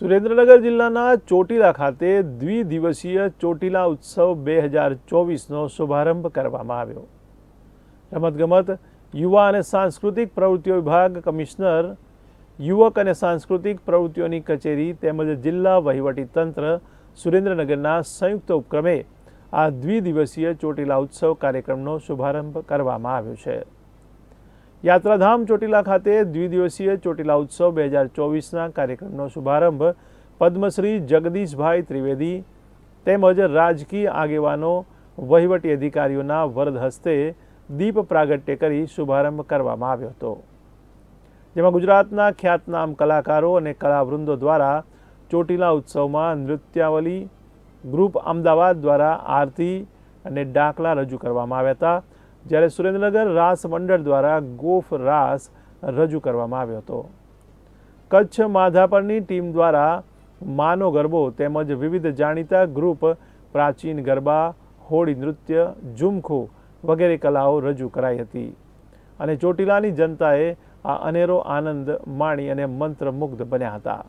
સુરેન્દ્રનગર જિલ્લાના ચોટીલા ખાતે દ્વિદિવસીય ચોટીલા ઉત્સવ બે હજાર ચોવીસનો શુભારંભ કરવામાં આવ્યો. રમતગમત, યુવા અને સાંસ્કૃતિક પ્રવૃત્તિઓ વિભાગ કમિશનર, યુવક અને સાંસ્કૃતિક પ્રવૃત્તિઓની કચેરી તેમજ જિલ્લા વહીવટી તંત્ર સુરેન્દ્રનગરના સંયુક્ત ઉપક્રમે આ દ્વિદિવસીય ચોટીલા ઉત્સવ કાર્યક્રમનો શુભારંભ કરવામાં આવ્યો છે. યાત્રાધામ ચોટીલા ખાતે દ્વિદિવસીય ચોટીલા ઉત્સવ બે હજાર ચોવીસના કાર્યક્રમનો શુભારંભ પદ્મશ્રી જગદીશભાઈ ત્રિવેદી તેમજ રાજકીય આગેવાનો, વહીવટી અધિકારીઓના વરદ હસ્તે દીપ પ્રાગટ્ય કરી શુભારંભ કરવામાં આવ્યો હતો. જેમાં ગુજરાતના ખ્યાતનામ કલાકારો અને કલાવૃંદો દ્વારા ચોટીલા ઉત્સવમાં નૃત્યાવલી, ગ્રુપ અમદાવાદ દ્વારા આરતી અને ડાકલા રજૂ કરવામાં આવ્યા હતા. જ્યારે સુરેન્દ્રનગર રાસ મંડળ દ્વારા ગોફ રાસ રજૂ કરવામાં આવ્યો હતો. કચ્છ માધાપરની ટીમ દ્વારા માનો ગરબો તેમજ વિવિધ જાણીતા ગ્રુપ, પ્રાચીન ગરબા, હોળી નૃત્ય, ઝુમખો વગેરે કલાઓ રજૂ કરાઈ હતી. અને ચોટીલાની જનતાએ આ અનેરો આનંદ માણી અને મંત્રમુગ્ધ બન્યા હતા.